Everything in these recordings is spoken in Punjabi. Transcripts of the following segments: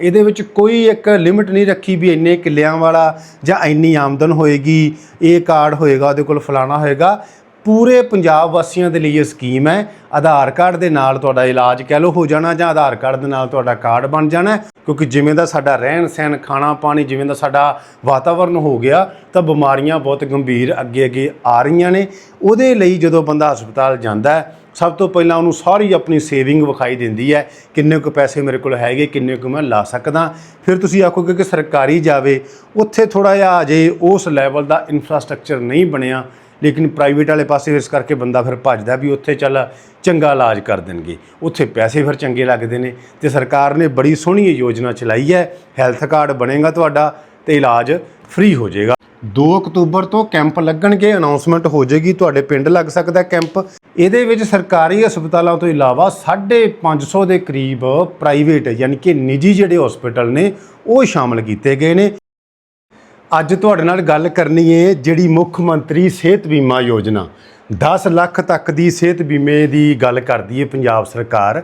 ਇਹਦੇ ਵਿੱਚ ਕੋਈ ਇੱਕ ਲਿਮਿਟ ਨਹੀਂ ਰੱਖੀ ਵੀ ਇੰਨੇ ਕਿੱਲਿਆਂ ਵਾਲਾ ਜਾਂ ਇੰਨੀ ਆਮਦਨ ਹੋਏਗੀ, ਇਹ ਕਾਰਡ ਹੋਏਗਾ, ਉਹਦੇ ਕੋਲ ਫਲਾਣਾ ਹੋਏਗਾ। ਪੂਰੇ ਪੰਜਾਬ ਵਾਸੀਆਂ ਦੇ ਲਈ ਇਹ ਸਕੀਮ ਹੈ। ਆਧਾਰ ਕਾਰਡ ਦੇ ਨਾਲ ਤੁਹਾਡਾ ਇਲਾਜ ਕਹਿ ਲਓ ਹੋ ਜਾਣਾ ਜਾਂ ਆਧਾਰ ਕਾਰਡ ਦੇ ਨਾਲ ਤੁਹਾਡਾ ਕਾਰਡ ਬਣ ਜਾਣਾ ਕਿਉਂਕਿ ਜਿਵੇਂ ਦਾ ਸਾਡਾ ਰਹਿਣ ਸਹਿਣ, ਖਾਣਾ ਪਾਣੀ, ਜਿਵੇਂ ਦਾ ਸਾਡਾ ਵਾਤਾਵਰਣ ਹੋ ਗਿਆ, ਤਾਂ ਬਿਮਾਰੀਆਂ ਬਹੁਤ ਗੰਭੀਰ ਅੱਗੇ ਅੱਗੇ ਆ ਰਹੀਆਂ ਨੇ। ਉਹਦੇ ਲਈ ਜਦੋਂ ਬੰਦਾ ਹਸਪਤਾਲ ਜਾਂਦਾ ਹੈ ਸਭ ਤੋਂ ਪਹਿਲਾਂ ਉਹਨੂੰ ਸਾਰੀ ਆਪਣੀ ਸੇਵਿੰਗ ਵਿਖਾਈ ਦਿੰਦੀ ਹੈ, ਕਿੰਨੇ ਕੁ ਪੈਸੇ ਮੇਰੇ ਕੋਲ ਹੈਗੇ, ਕਿੰਨੇ ਕੁ ਮੈਂ ਲਾ ਸਕਦਾ। ਫਿਰ ਤੁਸੀਂ ਆਖੋਗੇ ਕਿ ਸਰਕਾਰੀ ਜਾਵੇ, ਉੱਥੇ ਥੋੜਾ ਜਿਹਾ ਅਜੇ ਉਸ ਲੈਵਲ ਦਾ ਇਨਫਰਾਸਟ੍ਰਕਚਰ ਨਹੀਂ ਬਣਿਆ, ਲੇਕਿਨ ਪ੍ਰਾਈਵੇਟ ਵਾਲੇ ਪਾਸੇ ਇਸ ਕਰਕੇ ਬੰਦਾ ਫਿਰ ਭੱਜਦਾ ਵੀ ਉੱਥੇ ਚੱਲ ਚੰਗਾ ਇਲਾਜ ਕਰ ਦੇਣਗੇ। ਉੱਥੇ ਪੈਸੇ ਫਿਰ ਚੰਗੇ ਲੱਗਦੇ ਨੇ ਤੇ ਸਰਕਾਰ ਨੇ ਬੜੀ ਸੋਹਣੀ ਯੋਜਨਾ ਚਲਾਈ ਹੈ ਹੈਲਥ ਕਾਰਡ ਬਣੇਗਾ ਤੁਹਾਡਾ ਤੇ ਇਲਾਜ ਫ੍ਰੀ ਹੋ ਜਾਏਗਾ। 2 ਅਕਤੂਬਰ ਤੋਂ ਕੈਂਪ ਲੱਗਣਗੇ ਅਨਾਉਂਸਮੈਂਟ ਹੋ ਜਾਏਗੀ, ਤੁਹਾਡੇ ਪਿੰਡ ਲੱਗ ਸਕਦਾ ਕੈਂਪ। ਇਹਦੇ ਵਿੱਚ ਸਰਕਾਰੀ ਹਸਪਤਾਲਾਂ ਤੋਂ ਇਲਾਵਾ 550 ਦੇ ਕਰੀਬ ਪ੍ਰਾਈਵੇਟ ਯਾਨੀ ਕਿ ਨਿੱਜੀ ਜਿਹੜੇ ਹਸਪੀਟਲ ਨੇ, ਉਹ ਸ਼ਾਮਲ ਕੀਤੇ ਗਏ ਨੇ। ਅੱਜ ਤੁਹਾਡੇ ਨਾਲ ਗੱਲ ਕਰਨੀ ਹੈ ਜਿਹੜੀ ਮੁੱਖ ਮੰਤਰੀ ਸਿਹਤ ਬੀਮਾ ਯੋਜਨਾ। 10 ਲੱਖ ਤੱਕ ਦੀ ਸਿਹਤ ਬੀਮੇ ਦੀ ਗੱਲ ਕਰਦੀ ਹੈ ਪੰਜਾਬ ਸਰਕਾਰ।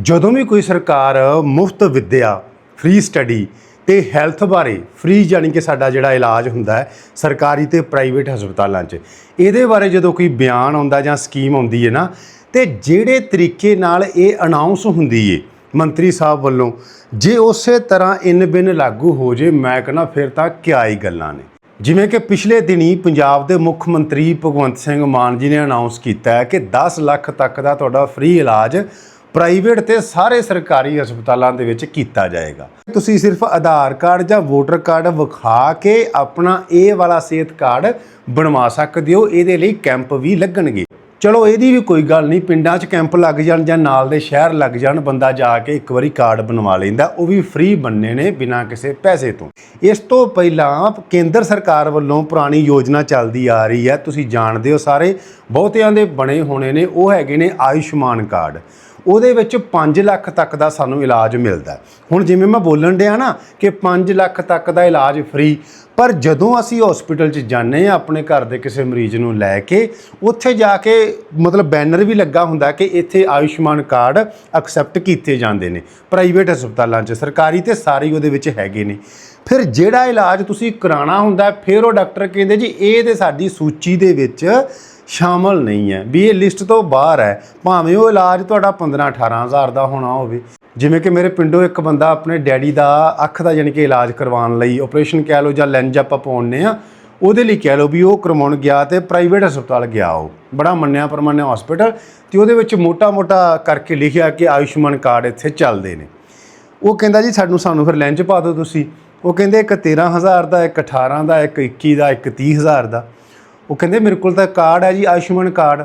ਜਦੋਂ ਵੀ ਕੋਈ ਸਰਕਾਰ ਮੁਫਤ ਵਿੱਦਿਆ ਫ੍ਰੀ ਸਟੱਡੀ ਤੇ ਹੈਲਥ ਬਾਰੇ ਫ੍ਰੀ ਜਾਨੀ ਕਿ ਸਾਡਾ ਜਿਹੜਾ ਇਲਾਜ ਹੁੰਦਾ ਹੈ, ਸਰਕਾਰੀ ਤੇ ਪ੍ਰਾਈਵੇਟ ਹਸਪਤਾਲਾਂ 'ਚ। ਇਹਦੇ ਬਾਰੇ ਜਦੋਂ ਕੋਈ ਬਿਆਨ ਆਉਂਦਾ ਜਾਂ ਸਕੀਮ ਆਉਂਦੀ ਹੈ ਨਾ, ਤੇ ਜਿਹੜੇ ਤਰੀਕੇ ਨਾਲ ਇਹ ਅਨਾਉਂਸ ਹੁੰਦੀ ਏ, ਮੰਤਰੀ ਸਾਹਿਬ ਵੱਲੋਂ, ਜੇ ਉਸੇ ਤਰ੍ਹਾਂ ਇਨ ਬਿਨ ਲਾਗੂ ਹੋ ਜੇ, ਮੈਂ ਕਹਿੰਦਾ ਫਿਰ ਤਾਂ ਕਿਆ ਹੀ ਗੱਲਾਂ ਨੇ। ਜਿਵੇਂ ਕਿ ਪਿਛਲੇ ਦਿਨੀ ਪੰਜਾਬ ਦੇ ਮੁੱਖ ਮੰਤਰੀ ਭਗਵੰਤ ਸਿੰਘ ਮਾਨ ਜੀ ਨੇ ਅਨਾਉਂਸ ਕੀਤਾ ਹੈ ਕਿ 10 ਲੱਖ ਤੱਕ ਦਾ ਤੁਹਾਡਾ ਫ੍ਰੀ ਇਲਾਜ ਪ੍ਰਾਈਵੇਟ ਤੇ ਸਾਰੇ ਸਰਕਾਰੀ ਹਸਪਤਾਲਾਂ ਦੇ ਵਿੱਚ ਕੀਤਾ ਜਾਏਗਾ। ਤੁਸੀਂ ਸਿਰਫ ਆਧਾਰ ਕਾਰਡ ਜਾਂ ਵੋਟਰ ਕਾਰਡ ਵਿਖਾ ਕੇ ਆਪਣਾ ਇਹ ਵਾਲਾ ਸਿਹਤ ਕਾਰਡ ਬਣਵਾ ਸਕਦੇ ਹੋ। ਇਹਦੇ ਲਈ ਕੈਂਪ ਵੀ ਲੱਗਣਗੇ। ਚਲੋ, ਇਹਦੀ ਵੀ ਕੋਈ ਗੱਲ ਨਹੀਂ। ਪਿੰਡਾਂ 'ਚ ਕੈਂਪ ਲੱਗ ਜਾਣ ਜਾਂ ਨਾਲ ਦੇ ਸ਼ਹਿਰ ਲੱਗ ਜਾਣ, ਬੰਦਾ ਜਾ ਕੇ ਇੱਕ ਵਾਰੀ ਕਾਰਡ ਬਣਵਾ ਲੈਂਦਾ। ਉਹ ਵੀ ਫ੍ਰੀ ਬੰਨੇ ਨੇ ਬਿਨਾਂ ਕਿਸੇ ਪੈਸੇ ਤੋਂ। ਇਸ ਤੋਂ ਪਹਿਲਾਂ ਕੇਂਦਰ ਸਰਕਾਰ ਵੱਲੋਂ ਪੁਰਾਣੀ ਯੋਜਨਾ ਚੱਲਦੀ ਆ ਰਹੀ ਹੈ। ਤੁਸੀਂ ਜਾਣਦੇ ਹੋ ਸਾਰੇ, ਬਹੁਤਿਆਂ ਦੇ ਬਣੇ ਹੋਣੇ ਨੇ। ਉਹ ਹੈਗੇ ਨੇ ਆਯੁਸ਼ਮਾਨ ਕਾਰਡ। ਉਹਦੇ ਵਿੱਚ 5 ਲੱਖ ਤੱਕ ਦਾ ਸਾਨੂੰ ਇਲਾਜ ਮਿਲਦਾ ਹੁਣ ਜਿਵੇਂ ਮੈਂ ਬੋਲਣ ਡਿਆ ਨਾ ਕਿ 5 ਲੱਖ ਤੱਕ ਦਾ ਇਲਾਜ ਫ੍ਰੀ ਪਰ ਜਦੋਂ ਅਸੀਂ ਹਸਪੀਟਲ 'ਚ ਜਾਂਦੇ ਆ ਆਪਣੇ ਘਰ ਦੇ ਕਿਸੇ ਮਰੀਜ਼ ਨੂੰ ਲੈ ਕੇ, ਉੱਥੇ ਜਾ ਕੇ ਮਤਲਬ ਬੈਨਰ ਵੀ ਲੱਗਾ ਹੁੰਦਾ ਕਿ ਇੱਥੇ ਆਯੁਸ਼ਮਾਨ ਕਾਰਡ ਐਕਸੈਪਟ ਕੀਤੇ ਜਾਂਦੇ ਨੇ। ਪ੍ਰਾਈਵੇਟ ਹਸਪਤਾਲਾਂ 'ਚ, ਸਰਕਾਰੀ ਤੇ ਸਾਰੇ ਉਹਦੇ ਵਿੱਚ ਹੈਗੇ ਨੇ। ਫਿਰ ਜਿਹੜਾ ਇਲਾਜ ਤੁਸੀਂ ਕਰਾਉਣਾ ਹੁੰਦਾ, ਫਿਰ ਉਹ ਡਾਕਟਰ ਕਹਿੰਦੇ ਜੀ, ਇਹ ਤੇ ਸਾਡੀ ਸੂਚੀ ਦੇ ਵਿੱਚ ਸ਼ਾਮਲ ਨਹੀਂ ਹੈ। ਵੀ ਇਹ ਲਿਸਟ ਤੋਂ ਬਾਹਰ ਹੈ। ਭਾਵੇਂ ਉਹ ਇਲਾਜ ਤੁਹਾਡਾ 15 18000 ਦਾ ਹੋਣਾ ਹੋਵੇ। ਜਿਵੇਂ ਕਿ ਮੇਰੇ ਪਿੰਡੋਂ ਇੱਕ ਬੰਦਾ ਆਪਣੇ ਡੈਡੀ ਦਾ ਅੱਖ ਦਾ ਯਾਨੀ ਕਿ ਇਲਾਜ ਕਰਵਾਉਣ ਲਈ ਆਪਰੇਸ਼ਨ ਕਹਿ ਲਓ ਜਾਂ ਲੈਂਜ ਆਪਾਂ ਪਾਉਣੇ ਆ ਉਹਦੇ ਲਈ ਕਹਿ ਲਓ ਵੀ ਉਹ ਕਰਵਾਉਣ ਗਿਆ ਤੇ ਪ੍ਰਾਈਵੇਟ ਹਸਪਤਾਲ ਗਿਆ ਉਹ। ਬੜਾ ਮੰਨਿਆ ਪਰਮਾਨਿਆ ਹਸਪੀਟਲ ਤੇ ਉਹਦੇ ਵਿੱਚ ਮੋਟਾ-ਮੋਟਾ ਕਰਕੇ ਲਿਖਿਆ ਕਿ ਆਯੁਸ਼ਮਾਨ ਕਾਰਡ ਇੱਥੇ ਚੱਲਦੇ ਨੇ। ਉਹ ਕਹਿੰਦਾ ਜੀ ਸਾਨੂੰ ਸਾਨੂੰ ਫਿਰ ਲੈਂਜ ਪਾ ਦਿਓ ਤੁਸੀਂ। ਉਹ ਕਹਿੰਦੇ ਇੱਕ 13000 ਦਾ, ਇੱਕ 18 ਦਾ, ਇੱਕ 21 ਦਾ, ਇੱਕ 30000 ਦਾ। ਉਹ ਕਹਿੰਦੇ ਮੇਰੇ ਕੋਲ ਤਾਂ ਕਾਰਡ ਹੈ ਜੀ, ਆਯੁਸ਼ਮਾਨ ਕਾਰਡ।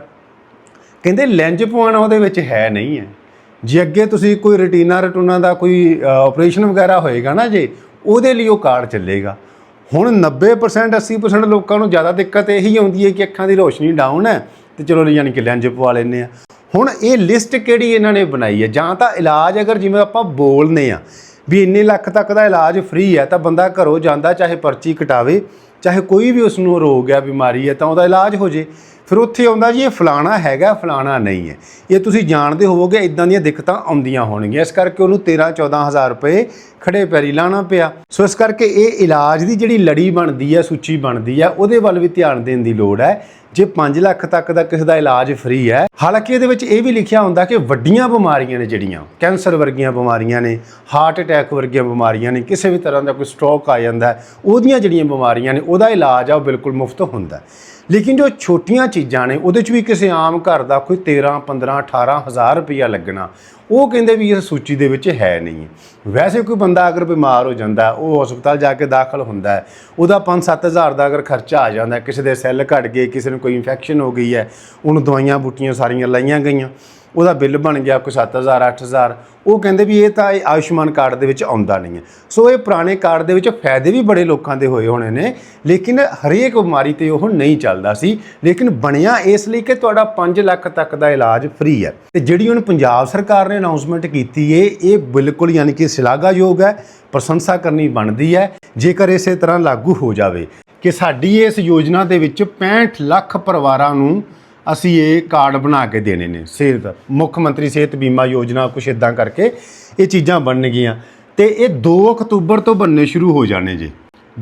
ਕਹਿੰਦੇ ਲੈਂਜ ਪਵਾਉਣਾ ਉਹਦੇ ਵਿੱਚ ਹੈ ਨਹੀਂ ਹੈ। ਜੇ ਅੱਗੇ ਤੁਸੀਂ ਕੋਈ ਰਟੀਨਾ ਰਟੂਨਾ ਦਾ ਕੋਈ ਆਪਰੇਸ਼ਨ ਵਗੈਰਾ ਹੋਏਗਾ ਨਾ ਜੇ, ਉਹਦੇ ਲਈ ਉਹ ਕਾਰਡ ਚੱਲੇਗਾ। ਹੁਣ 90% 80% ਲੋਕਾਂ ਨੂੰ ਜ਼ਿਆਦਾ ਦਿੱਕਤ ਇਹੀ ਆਉਂਦੀ ਹੈ ਕਿ ਅੱਖਾਂ ਦੀ ਰੋਸ਼ਨੀ ਡਾਊਨ ਹੈ ਤੇ ਚਲੋ ਯਾਨੀ ਕਿ ਲੈਂਜ ਪਵਾ ਲੈਂਦੇ ਆ ਹੁਣ ਇਹ ਲਿਸਟ ਕਿਹੜੀ ਇਹਨਾਂ ਨੇ ਬਣਾਈ ਹੈ? ਜਾਂ ਤਾਂ ਇਲਾਜ ਅਗਰ ਜਿਵੇਂ ਆਪਾਂ ਬੋਲਨੇ ਆ ਵੀ ਇੰਨੇ ਲੱਖ ਤੱਕ ਦਾ ਇਲਾਜ ਫ੍ਰੀ ਹੈ ਤਾਂ ਬੰਦਾ ਘਰੋਂ ਜਾਂਦਾ, ਚਾਹੇ ਪਰਚੀ ਕਟਾਵੇ ਚਾਹੇ ਕੋਈ ਵੀ ਉਸ ਨੂੰ ਰੋਗ ਹੈ ਬਿਮਾਰੀ ਹੈ ਤਾਂ ਉਹਦਾ ਇਲਾਜ ਹੋ ਜੇ। ਫਿਰ ਉੱਥੇ ਆਉਂਦਾ ਜੀ, ਇਹ ਫਲਾਣਾ ਹੈਗਾ, ਫਲਾਣਾ ਨਹੀਂ ਹੈ। ਇਹ ਤੁਸੀਂ ਜਾਣਦੇ ਹੋਵੋਗੇ ਇਦਾਂ ਦੀਆਂ ਦਿੱਕਤਾਂ ਆਉਂਦੀਆਂ ਹੋਣਗੀਆਂ। ਇਸ ਕਰਕੇ ਉਹਨੂੰ 13 14000 ਰੁਪਏ ਖੜੇ ਪੈਰੀ ਲਾਣਾ ਪਿਆ। ਸੋ ਇਸ ਕਰਕੇ ਇਹ ਇਲਾਜ ਦੀ ਜਿਹੜੀ ਲੜੀ ਬਣਦੀ ਹੈ ਸੂਚੀ ਬਣਦੀ ਹੈ ਉਹਦੇ ਵੱਲ ਵੀ ਧਿਆਨ ਦੇਣ ਦੀ ਲੋੜ ਹੈ। ਜੇ 5 ਲੱਖ ਤੱਕ ਦਾ ਕਿਸੇ ਦਾ ਇਲਾਜ ਫ੍ਰੀ ਹੈ, ਹਾਲਾਂਕਿ ਇਹਦੇ ਵਿੱਚ ਇਹ ਵੀ ਲਿਖਿਆ ਹੁੰਦਾ ਕਿ ਵੱਡੀਆਂ ਬਿਮਾਰੀਆਂ ਨੇ ਜਿਹੜੀਆਂ, ਕੈਂਸਰ ਵਰਗੀਆਂ ਬਿਮਾਰੀਆਂ ਨੇ ਹਾਰਟ ਅਟੈਕ ਵਰਗੀਆਂ ਬਿਮਾਰੀਆਂ ਨੇ, ਕਿਸੇ ਵੀ ਤਰ੍ਹਾਂ ਦਾ ਕੋਈ ਸਟ੍ਰੋਕ ਆ ਜਾਂਦਾ ਉਹਦੀਆਂ ਜਿਹੜੀਆਂ ਬਿਮਾਰੀਆਂ ਨੇ, ਉਹਦਾ ਇਲਾਜ ਆ, ਉਹ ਬਿਲਕੁਲ ਮੁਫਤ ਹੁੰਦਾ ਲੇਕਿਨ ਜੋ ਛੋਟੀਆਂ ਚੀਜ਼ਾਂ ਨੇ, ਉਹਦੇ 'ਚ ਵੀ ਕਿਸੇ ਆਮ ਘਰ ਦਾ ਕੋਈ 13 15 18 ਹਜ਼ਾਰ ਰੁਪਈਆ ਲੱਗਣਾ, ਉਹ ਕਹਿੰਦੇ ਵੀ ਇਸ ਸੂਚੀ ਦੇ ਵਿੱਚ ਹੈ ਨਹੀਂ। ਵੈਸੇ ਕੋਈ ਬੰਦਾ ਅਗਰ ਬਿਮਾਰ ਹੋ ਜਾਂਦਾ, ਉਹ ਹਸਪਤਾਲ ਜਾ ਕੇ ਦਾਖਲ ਹੁੰਦਾ ਹੈ, ਉਹਦਾ 5-7000 ਦਾ ਅਗਰ ਖਰਚਾ ਆ ਜਾਂਦਾ ਕਿਸੇ ਦੇ ਸੈੱਲ ਘਟ ਗਏ, ਕਿਸੇ ਨੂੰ ਕੋਈ ਇਨਫੈਕਸ਼ਨ ਹੋ ਗਈ ਹੈ, ਉਹਨੂੰ ਦਵਾਈਆਂ ਬੂਟੀਆਂ ਸਾਰੀਆਂ ਲਾਈਆਂ ਗਈਆਂ। ਉਹਦਾ ਬਿੱਲ ਬਣ ਗਿਆ ਕੋਈ 7000 8000 ਉਹ ਕਹਿੰਦੇ ਵੀ ਇਹ ਤਾਂ ਇਹ ਆਯੁਸ਼ਮਾਨ ਕਾਰਡ ਦੇ ਵਿੱਚ ਆਉਂਦਾ ਨਹੀਂ ਹੈ। ਸੋ ਇਹ ਪੁਰਾਣੇ ਕਾਰਡ ਦੇ ਵਿੱਚ ਫਾਇਦੇ ਵੀ ਬੜੇ ਲੋਕਾਂ ਦੇ ਹੋਏ ਹੋਣੇ ਨੇ, ਲੇਕਿਨ ਹਰੇਕ ਬਿਮਾਰੀ ਤੇ ਉਹ ਨਹੀਂ ਚੱਲਦਾ ਸੀ। ਲੇਕਿਨ ਬਣਿਆ ਇਸ ਲਈ ਕਿ ਤੁਹਾਡਾ 5 ਲੱਖ ਤੱਕ ਦਾ ਇਲਾਜ ਫ੍ਰੀ ਹੈ। ਤੇ ਜਿਹੜੀ ਹੁਣ ਪੰਜਾਬ ਸਰਕਾਰ ਨੇ ਅਨਾਉਂਸਮੈਂਟ ਕੀਤੀ ਏ, ਇਹ ਬਿਲਕੁਲ ਯਾਨੀ ਕਿ ਸ਼ਲਾਘਾਯੋਗ ਹੈ, ਪ੍ਰਸ਼ੰਸਾ ਕਰਨੀ ਬਣਦੀ ਹੈ, ਜੇਕਰ ਇਸੇ ਤਰ੍ਹਾਂ ਲਾਗੂ ਹੋ ਜਾਵੇ ਕਿ ਸਾਡੀ ਇਸ ਯੋਜਨਾ ਦੇ ਵਿੱਚ 65 ਲੱਖ ਪਰਿਵਾਰਾਂ ਨੂੰ ਅਸੀਂ ਇਹ ਕਾਰਡ ਬਣਾ ਕੇ ਦੇਣੇ ਨੇ ਸਿਹਤ, ਮੁੱਖ ਮੰਤਰੀ ਸਿਹਤ ਬੀਮਾ ਯੋਜਨਾ, ਕੁਛ ਇਦਾਂ ਕਰਕੇ ਇਹ ਚੀਜ਼ਾਂ ਬਣਨਗੀਆਂ। ਤੇ ਇਹ 2 ਅਕਤੂਬਰ ਤੋਂ ਬਣਨੇ ਸ਼ੁਰੂ ਹੋ ਜਾਣੇ ਜੀ।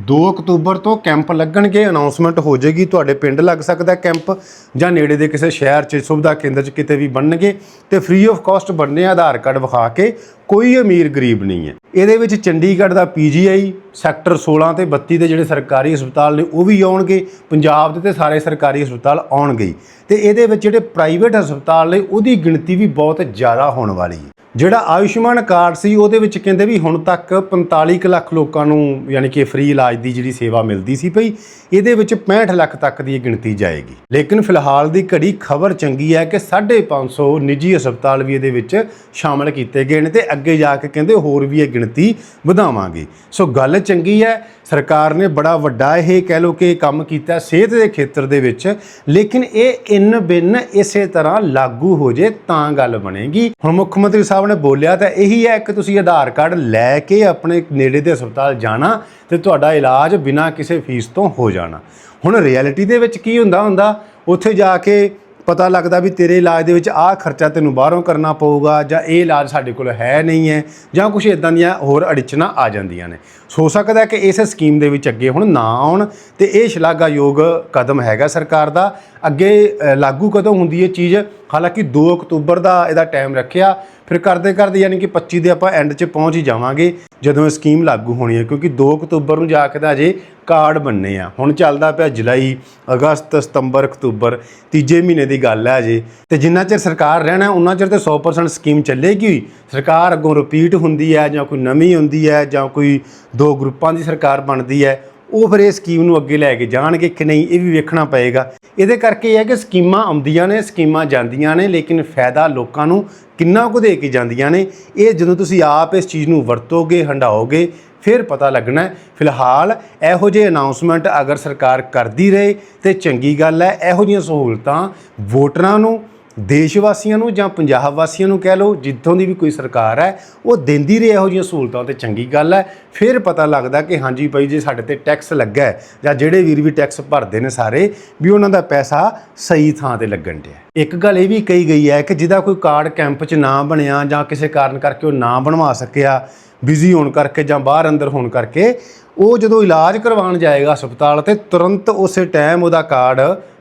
2 ਅਕਤੂਬਰ ਤੋਂ ਕੈਂਪ ਲੱਗਣਗੇ, ਅਨਾਉਂਸਮੈਂਟ ਹੋ ਜਾਏਗੀ, ਤੁਹਾਡੇ ਪਿੰਡ ਲੱਗ ਸਕਦਾ ਕੈਂਪ ਜਾਂ ਨੇੜੇ ਦੇ ਕਿਸੇ ਸ਼ਹਿਰ 'ਚ, ਸੁਵਿਧਾ ਕੇਂਦਰ 'ਚ ਕਿਤੇ ਵੀ ਬਣਨਗੇ। ਤੇ ਫ੍ਰੀ ਆਫ ਕਾਸਟ ਬਣਨੇ ਆਧਾਰ ਕਾਰਡ ਵਿਖਾ ਕੇ, ਕੋਈ ਅਮੀਰ ਗਰੀਬ ਨਹੀਂ ਹੈ। ਇਹਦੇ ਵਿੱਚ ਚੰਡੀਗੜ੍ਹ ਦਾ ਪੀਜੀਆਈ ਸੈਕਟਰ 16 ਤੇ 32 ਦੇ ਜਿਹੜੇ ਸਰਕਾਰੀ ਹਸਪਤਾਲ ਨੇ, ਉਹ ਵੀ ਆਉਣਗੇ ਪੰਜਾਬ ਦੇ ਤੇ ਸਾਰੇ ਸਰਕਾਰੀ ਹਸਪਤਾਲ ਆਉਣਗੇ ਹੀ। ਤੇ ਇਹਦੇ ਵਿੱਚ ਜਿਹੜੇ ਪ੍ਰਾਈਵੇਟ ਹਸਪਤਾਲ ਨੇ, ਉਹਦੀ ਗਿਣਤੀ ਵੀ ਬਹੁਤ ਜ਼ਿਆਦਾ ਹੋਣ ਵਾਲੀ ਹੈ ਜਿਹੜਾ ਆਯੁਸ਼ਮਾਨ ਕਾਰਡ ਸੀ, ਉਹਦੇ ਵਿੱਚ ਕਹਿੰਦੇ ਵੀ ਹੁਣ ਤੱਕ 45 ਕੁ ਲੱਖ ਲੋਕਾਂ ਨੂੰ ਯਾਨੀ ਕਿ ਫ੍ਰੀ ਇਲਾਜ ਦੀ ਜਿਹੜੀ ਸੇਵਾ ਮਿਲਦੀ ਸੀ ਪਈ ਇਹਦੇ ਵਿੱਚ 65 ਲੱਖ ਤੱਕ ਦੀ ਇਹ ਗਿਣਤੀ ਜਾਏਗੀ। ਲੇਕਿਨ ਫਿਲਹਾਲ ਦੀ ਘੜੀ ਖਬਰ ਚੰਗੀ ਹੈ ਕਿ 550 ਨਿੱਜੀ ਹਸਪਤਾਲ ਵੀ ਇਹਦੇ ਵਿੱਚ ਸ਼ਾਮਲ ਕੀਤੇ ਗਏ ਨੇ ਤੇ ਅੱਗੇ ਜਾ ਕੇ ਕਹਿੰਦੇ ਹੋਰ ਵੀ ਇਹ ਗਿਣਤੀ ਵਧਾਵਾਂਗੇ। ਸੋ ਗੱਲ ਚੰਗੀ ਹੈ ਸਰਕਾਰ ਨੇ ਬੜਾ ਵੱਡਾ ਇਹ ਕਹਿ ਲੋ ਕਿ ਕੰਮ ਕੀਤਾ ਸਿਹਤ ਦੇ ਖੇਤਰ ਦੇ ਵਿੱਚ, ਲੇਕਿਨ ਇਹ ਇਨ ਬਿਨ ਇਸੇ ਤਰ੍ਹਾਂ ਲਾਗੂ ਹੋ ਜੇ ਤਾਂ ਗੱਲ ਬਣੇਗੀ। ਹੁਣ ਮੁੱਖ ਮੰਤਰੀ ਸਾਹਿਬ ਨੇ ਬੋਲਿਆ ਤਾਂ ਇਹੀ ਹੈ ਕਿ ਤੁਸੀਂ ਆਧਾਰ ਕਾਰਡ ਲੈ ਕੇ ਆਪਣੇ ਨੇੜੇ ਦੇ ਹਸਪਤਾਲ ਜਾਣਾ ਤੇ ਤੁਹਾਡਾ ਇਲਾਜ ਬਿਨਾਂ ਕਿਸੇ ਫੀਸ ਤੋਂ ਹੋ ਜਾਣਾ। ਹੁਣ ਰਿਐਲਿਟੀ ਦੇ ਵਿੱਚ ਕੀ ਹੁੰਦਾ ਹੁੰਦਾ ਉੱਥੇ ਜਾ ਕੇ ਪਤਾ ਲੱਗਦਾ ਵੀ ਤੇਰੇ ਇਲਾਜ ਦੇ ਵਿੱਚ ਆਹ ਖਰਚਾ ਤੈਨੂੰ ਬਾਹਰੋਂ ਕਰਨਾ ਪਊਗਾ ਜਾਂ ਇਹ ਇਲਾਜ ਸਾਡੇ ਕੋਲ ਹੈ ਨਹੀਂ ਹੈ ਜਾਂ ਕੁਝ ਇਦਾਂ ਦੀਆਂ ਹੋਰ ਅੜਚਨਾਂ ਆ ਜਾਂਦੀਆਂ ਨੇ। ਸੋ ਸਕਦਾ ਕਿ ਇਸ ਸਕੀਮ ਦੇ ਵਿੱਚ ਅੱਗੇ ਹੁਣ ਨਾ ਆਉਣ ਤੇ ਇਹ ਸ਼ਲਾਘਾਯੋਗ ਕਦਮ ਹੈਗਾ ਸਰਕਾਰ ਦਾ। ਅੱਗੇ ਲਾਗੂ ਕਦੋਂ ਹੁੰਦੀ ਹੈ ਚੀਜ਼? ਹਾਲਾਂਕਿ 2 ਅਕਤੂਬਰ ਦਾ ਇਹਦਾ ਟਾਈਮ ਰੱਖਿਆ। ਫਿਰ ਕਰਦੇ ਕਰਦੇ ਯਾਨੀ ਕਿ 25 ਦੇ ਆਪਾਂ ਐਂਡ 'ਚ ਪਹੁੰਚ ਹੀ ਜਾਵਾਂਗੇ ਜਦੋਂ ਇਹ ਸਕੀਮ ਲਾਗੂ ਹੋਣੀ ਹੈ। ਕਿਉਂਕਿ 2 ਅਕਤੂਬਰ ਨੂੰ ਜਾ ਕੇ ਤਾਂ ਅਜੇ ਕਾਰਡ ਬਣਨੇ ਆ। ਹੁਣ ਚੱਲਦਾ ਪਿਆ ਜੁਲਾਈ, ਅਗਸਤ, ਸਤੰਬਰ, ਅਕਤੂਬਰ। ਤੀਜੇ ਮਹੀਨੇ ਦੀ ਗੱਲ ਹੈ ਅਜੇ। ਤੇ ਜਿੰਨਾ ਚਿਰ ਸਰਕਾਰ ਰਹਿਣਾ, ਉਹਨਾਂ ਚਿਰ ਤੇ 100% ਸਕੀਮ ਚੱਲੇਗੀ। ਸਰਕਾਰ ਅੱਗੋਂ ਰਿਪੀਟ ਹੁੰਦੀ ਹੈ ਜਾਂ ਕੋਈ ਨਵੀਂ ਹੁੰਦੀ ਹੈ ਜਾਂ ਕੋਈ ਦੋ ਗਰੁੱਪਾਂ ਦੀ ਸਰਕਾਰ ਬਣਦੀ ਹੈ, ਉਹ ਫਿਰ ਇਹ ਸਕੀਮ ਨੂੰ ਅੱਗੇ ਲੈ ਕੇ ਜਾਣਗੇ ਕਿ ਨਹੀਂ, ਇਹ ਵੀ ਵੇਖਣਾ ਪਏਗਾ। ਇਹਦੇ ਕਰਕੇ ਇਹ ਹੈ ਕਿ ਸਕੀਮਾਂ ਆਉਂਦੀਆਂ ਨੇ, ਸਕੀਮਾਂ ਜਾਂਦੀਆਂ ਨੇ, ਲੇਕਿਨ ਫਾਇਦਾ ਲੋਕਾਂ ਨੂੰ ਕਿੰਨਾ ਕੁ ਦੇ ਕੇ ਜਾਂਦੀਆਂ ਨੇ, ਇਹ ਜਦੋਂ ਤੁਸੀਂ ਆਪ ਇਸ ਚੀਜ਼ ਨੂੰ ਵਰਤੋਗੇ ਹੰਡਾਓਗੇ ਫਿਰ ਪਤਾ ਲੱਗਣਾ ਫਿਲਹਾਲ ਇਹੋ ਜਿਹੇ ਅਨਾਉਂਸਮੈਂਟ ਅਗਰ ਸਰਕਾਰ ਕਰਦੀ ਰਹੇ, ਤੇ ਚੰਗੀ ਗੱਲ ਹੈ, ਇਹੋ ਜਿਹੀਆਂ ਸਹੂਲਤਾਂ ਵੋਟਰਾਂ ਨੂੰ ਦੇਸ਼ ਵਾਸੀਆਂ ਨੂੰ ਜਾਂ ਪੰਜਾਬ ਵਾਸੀਆਂ ਨੂੰ ਕਹਿ ਲਓ, ਜਿੱਥੋਂ ਦੀ ਵੀ ਕੋਈ ਸਰਕਾਰ ਹੈ, ਉਹ ਦਿੰਦੀ ਰਹੀ ਇਹੋ ਜਿਹੀਆਂ ਸਹੂਲਤਾਂ ਤੇ ਚੰਗੀ ਗੱਲ ਹੈ। ਫਿਰ ਪਤਾ ਲੱਗਦਾ ਕਿ ਹਾਂਜੀ ਭਾਈ ਜੇ ਸਾਡੇ ਤੇ ਟੈਕਸ ਲੱਗਾ ਹੈ, ਜਾਂ ਜਿਹੜੇ ਵੀਰ ਵੀ ਟੈਕਸ ਭਰਦੇ ਨੇ ਸਾਰੇ, ਵੀ ਉਹਨਾਂ ਦਾ ਪੈਸਾ ਸਹੀ ਥਾਂ ਤੇ ਲੱਗਣ ਡਿਆ ਇੱਕ ਗੱਲ ਇਹ ਵੀ ਕਹੀ ਗਈ ਹੈ ਕਿ ਜਿਹਦਾ ਕੋਈ ਕਾਰਡ ਕੈਂਪ 'ਚ ਨਾ ਬਣਿਆ, ਜਾਂ ਕਿਸੇ ਕਾਰਨ ਕਰਕੇ ਉਹ ਨਾ ਬਣਵਾ ਸਕਿਆ, ਬਿਜ਼ੀ ਹੋਣ ਕਰਕੇ ਜਾਂ ਬਾਹਰ ਅੰਦਰ ਹੋਣ ਕਰਕੇ, ਉਹ ਜਦੋਂ ਇਲਾਜ ਕਰਵਾਉਣ ਜਾਏਗਾ ਹਸਪਤਾਲ ਤੇ, ਤੁਰੰਤ ਉਸੇ ਟਾਈਮ ਉਹਦਾ ਕਾਰਡ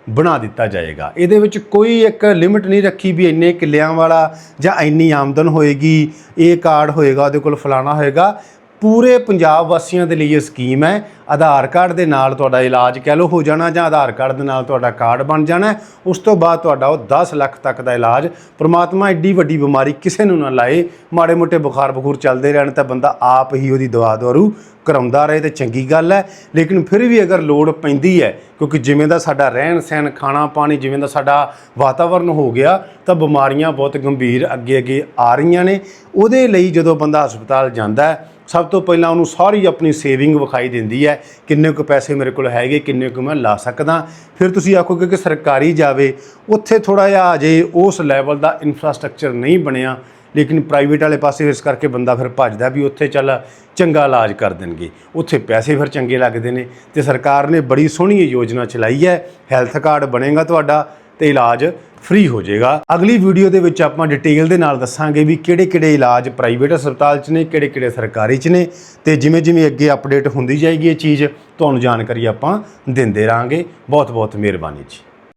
ਬਣਾ ਦਿੱਤਾ ਜਾਏਗਾ। ਇਹਦੇ ਵਿੱਚ ਕੋਈ ਇੱਕ ਲਿਮਿਟ ਨਹੀਂ ਰੱਖੀ ਵੀ ਇੰਨੇ ਕਿੱਲਿਆਂ ਵਾਲਾ ਜਾਂ ਇੰਨੀ ਆਮਦਨ ਹੋਏਗੀ, ਇਹ ਕਾਰਡ ਹੋਏਗਾ, ਉਹਦੇ ਕੋਲ ਫਲਾਣਾ ਹੋਏਗਾ। ਪੂਰੇ ਪੰਜਾਬ ਵਾਸੀਆਂ ਦੇ ਲਈ ਇਹ ਸਕੀਮ ਹੈ। ਆਧਾਰ ਕਾਰਡ ਦੇ ਨਾਲ ਤੁਹਾਡਾ ਇਲਾਜ ਕਹਿ ਲਓ ਹੋ ਜਾਣਾ ਜਾਂ ਆਧਾਰ ਕਾਰਡ ਦੇ ਨਾਲ ਤੁਹਾਡਾ ਕਾਰਡ ਬਣ ਜਾਣਾ। ਉਸ ਤੋਂ ਬਾਅਦ ਤੁਹਾਡਾ ਉਹ 10 ਲੱਖ ਤੱਕ ਦਾ ਇਲਾਜ। ਪ੍ਰਮਾਤਮਾ ਐਡੀ ਵੱਡੀ ਬਿਮਾਰੀ ਕਿਸੇ ਨੂੰ ਨਾ ਲਾਏ। ਮਾੜੇ ਮੋਟੇ ਬੁਖਾਰ ਬਖੂਰ ਚੱਲਦੇ ਰਹਿਣ ਤਾਂ ਬੰਦਾ ਆਪ ਹੀ ਉਹਦੀ ਦਵਾ ਦਵਾਰੂ ਕਰਾਉਂਦਾ ਰਹੇ ਤੇ ਚੰਗੀ ਗੱਲ ਹੈ। ਲੇਕਿਨ ਫਿਰ ਵੀ ਅਗਰ ਲੋੜ ਪੈਂਦੀ ਹੈ, ਕਿਉਂਕਿ ਜਿਵੇਂ ਦਾ ਸਾਡਾ ਰਹਿਣ ਸਹਿਣ ਖਾਣਾ ਪਾਣੀ ਜਿਵੇਂ ਦਾ ਸਾਡਾ ਵਾਤਾਵਰਨ ਹੋ ਗਿਆ, ਤਾਂ ਬਿਮਾਰੀਆਂ ਬਹੁਤ ਗੰਭੀਰ ਅੱਗੇ ਅੱਗੇ ਆ ਰਹੀਆਂ ਨੇ। ਉਹਦੇ ਲਈ ਜਦੋਂ ਬੰਦਾ ਹਸਪਤਾਲ ਜਾਂਦਾ ਹੈ ਸਭ ਤੋਂ ਪਹਿਲਾਂ ਉਹਨੂੰ ਸਾਰੀ ਆਪਣੀ ਸੇਵਿੰਗ ਵਿਖਾਈ ਦਿੰਦੀ ਹੈ, ਕਿੰਨੇ ਕੁ ਪੈਸੇ ਮੇਰੇ ਕੋਲ ਹੈਗੇ, ਕਿੰਨੇ ਕੁ ਮੈਂ ਲਾ ਸਕਦਾ। ਫਿਰ ਤੁਸੀਂ ਆਖੋਗੇ ਕਿ ਸਰਕਾਰੀ ਜਾਵੇ, ਉੱਥੇ ਥੋੜਾ ਜਿਹਾ ਅਜੇ ਉਸ ਲੈਵਲ ਦਾ ਇਨਫਰਾਸਟ੍ਰਕਚਰ ਨਹੀਂ ਬਣਿਆ, ਲੇਕਿਨ ਪ੍ਰਾਈਵੇਟ ਵਾਲੇ ਪਾਸੇ ਇਸ ਕਰਕੇ ਬੰਦਾ ਫਿਰ ਭੱਜਦਾ ਵੀ ਉੱਥੇ ਚੱਲ ਚੰਗਾ ਇਲਾਜ ਕਰ ਦੇਣਗੇ। ਉੱਥੇ ਪੈਸੇ ਫਿਰ ਚੰਗੇ ਲੱਗਦੇ ਨੇ ਤੇ ਸਰਕਾਰ ਨੇ ਬੜੀ ਸੋਹਣੀ ਯੋਜਨਾ ਚਲਾਈ ਹੈ। ਹੈਲਥ ਕਾਰਡ ਬਣੇਗਾ ਤੁਹਾਡਾ ਤੇ ਇਲਾਜ ਫ੍ਰੀ ਹੋ ਜਾਏਗਾ। ਅਗਲੀ ਵੀਡੀਓ ਦੇ ਵਿੱਚ ਆਪਾਂ ਡਿਟੇਲ ਦੇ ਨਾਲ ਦੱਸਾਂਗੇ ਵੀ ਕਿਹੜੇ-ਕਿਹੜੇ ਇਲਾਜ ਪ੍ਰਾਈਵੇਟ ਹਸਪਤਾਲ 'ਚ ਨੇ, ਕਿਹੜੇ-ਕਿਹੜੇ ਸਰਕਾਰੀ 'ਚ ਨੇ ਤੇ ਜਿਵੇਂ-ਜਿਵੇਂ ਅੱਗੇ ਅਪਡੇਟ ਹੁੰਦੀ ਜਾਏਗੀ ਇਹ ਚੀਜ਼, ਤੁਹਾਨੂੰ ਜਾਣਕਾਰੀ ਆਪਾਂ ਦਿੰਦੇ ਰਾਂਗੇ ਬਹੁਤ-ਬਹੁਤ ਮਿਹਰਬਾਨੀ ਜੀ।